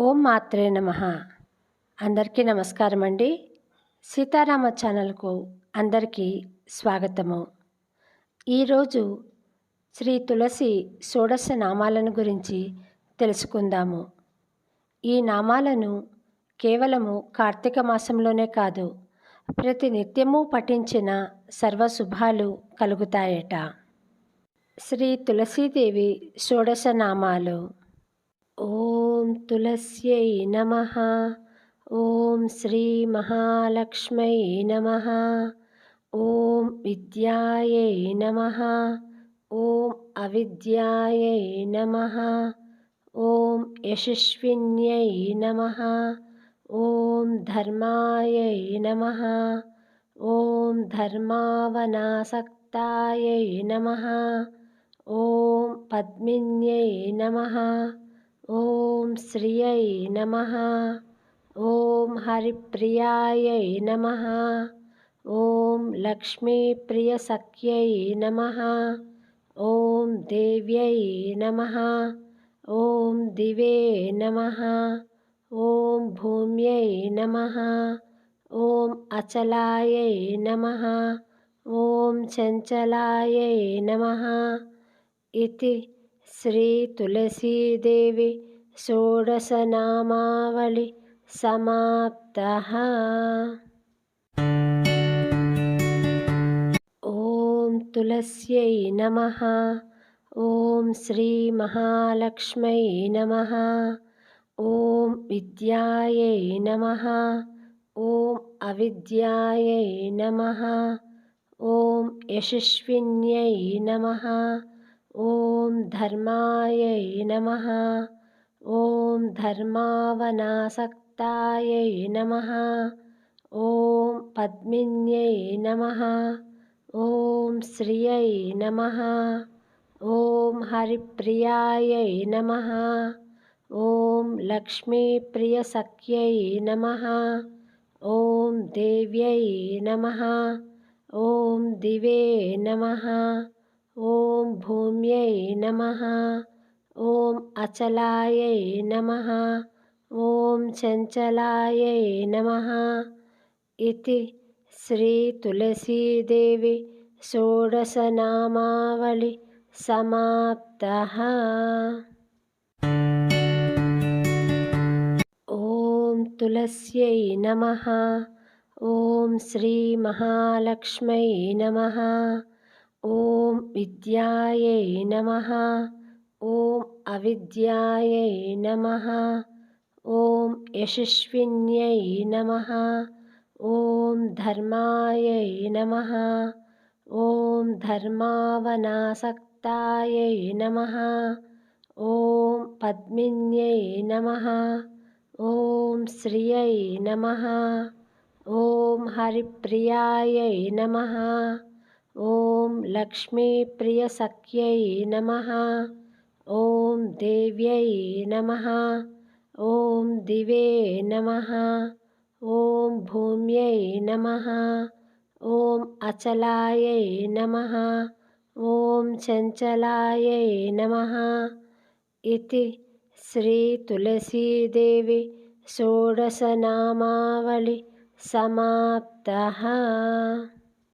ఓం మాత్రే నమ. అందరికీ నమస్కారం అండి సీతారామ ఛానల్కు అందరికీ స్వాగతము. ఈరోజు శ్రీ తులసి షోడశ నామాలను గురించి తెలుసుకుందాము. ఈ నామాలను కేవలము కార్తీక మాసంలోనే కాదు ప్రతి నిత్యము పఠించిన సర్వశుభాలు కలుగుతాయట. శ్రీ తులసీదేవి షోడశ నామాలు. ఓ तुलस्यै नमः। ॐ श्रीमहालक्ष्म्यै नमः। ॐ विद्यायै नमः। ॐ अविद्यायै नमः। ॐ यशस्विन्यै नमः। ॐ धर्मायै नमः। ॐ धर्मावनासक्तायै नमः। ॐ पद्मिन्यै नमः। ओम श्रिय नम। ओम हरिप्रियाय नम। ओम लक्ष्मी प्रिय सख्य नम। ओम दिव्य नम। ओम दिवे नम। ओम भूम्य नम। ओम अचलाय नम। ॐ चंचलाय नम। इति श्रीतुलसीदेवी षोडशनामावलि समाप्तः। ॐ तुलस्यै नमः। ॐ श्रीमहालक्ष्म्यै नमः। ॐ विद्यायै नमः। ॐ अविद्यायै नमः। ॐ यशस्विन्यै नमः। ॐ धर्मायै नमः। ॐ धर्मावनासक्तायै नमः। ॐ पद्मिन्यै नमः। ॐ श्रियै नमः। ॐ हरिप्रियायै नमः। ॐ लक्ष्मीप्रियसख्यै नमः। ॐ देव्यै नमः। ॐ दिवे नमः। ॐ भूम्यै नमः ॐ अचलायै नमः ॐ चञ्चलायै नमः। इति श्रीतुलसीदेवीषोडसनामावलिसमाप्तः तुलस्यै नमः ॐ श्रीमहालक्ष्म्यै नमः। ॐ विद्यायै नमः। ॐ अविद्यायै नमः। ॐ यशस्विन्यै नमः। ॐ धर्मायै नमः। ॐ धर्मावनासक्तायै नमः। ॐ पद्मिन्यै नमः। ॐ श्रियै नमः। ॐ हरिप्रियायै नमः। ॐ लक्ष्मीप्रियसख्यै नमः। ॐ देव्यै नमः। ॐ दिवे नमः। ॐ भूम्यै नमः। ॐ अचलायै नमः। ॐ चञ्चलायै नमः। इति श्रीतुलसीदेवीषोडशनामावलिसमाप्तः